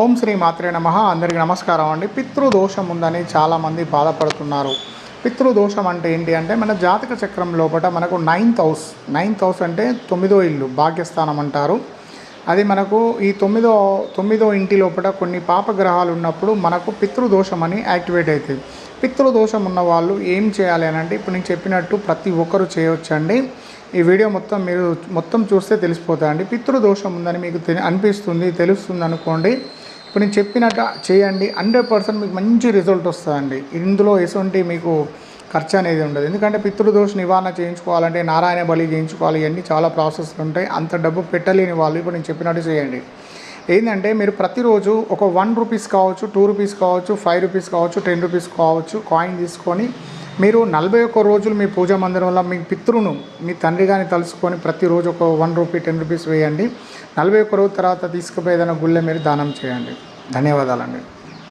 ఓం శ్రీ మాత్రే నమ. అందరికీ నమస్కారం అండి. పితృదోషం ఉందని చాలామంది బాధపడుతున్నారు. పితృదోషం అంటే ఏంటి అంటే మన జాతక చక్రం లోపల మనకు నైన్త్ హౌస్. నైన్త్ హౌస్ అంటే తొమ్మిదో ఇల్లు భాగ్యస్థానం అంటారు. అది మనకు ఈ తొమ్మిదో తొమ్మిదో ఇంటి లోపల కొన్ని పాపగ్రహాలు ఉన్నప్పుడు మనకు పితృదోషం అని యాక్టివేట్ అవుతుంది పితృదోషం ఉన్న వాళ్ళు ఏం చేయాలి అని అంటే ఇప్పుడు నేను చెప్పినట్టు ప్రతి ఒక్కరు చేయవచ్చండి ఈ వీడియో మొత్తం మీరు మొత్తం చూస్తే తెలిసిపోతుందండి పితృదోషం ఉందని మీకు తె అనిపిస్తుంది తెలుస్తుంది అనుకోండి. ఇప్పుడు నేను చెప్పినట్టు చేయండి హండ్రెడ్ పర్సెంట్ మీకు మంచి రిజల్ట్ వస్తుందండి. ఇందులో ఎటువంటి మీకు ఖర్చు అనేది ఉండదు. ఎందుకంటే పితృదోష నివారణ చేయించుకోవాలంటే నారాయణ బలి చేయించుకోవాలి ఇవన్నీ చాలా ప్రాసెస్లు ఉంటాయి. అంత డబ్బు పెట్టలేని వాళ్ళు ఇప్పుడు నేను చెప్పినట్టు చేయండి. ఏంటంటే మీరు ప్రతిరోజు ఒక వన్ రూపీస్ కావచ్చు టూ రూపీస్ కావచ్చు ఫైవ్ రూపీస్ కావచ్చు టెన్ రూపీస్ కావచ్చు కాయిన్ తీసుకొని మీరు నలభై ఒక్క రోజులు మీ పూజా మందిరంలో మీ పితృను మీ తండ్రి గారిని తలుసుకొని ప్రతిరోజు ఒక వన్ రూపీ టెన్ రూపీస్ వేయండి. నలభై ఒక్క రోజు తర్వాత తీసుకుపోయి ఏదైనా గుళ్ళె మీరు దానం చేయండి. ధన్యవాదాలండి.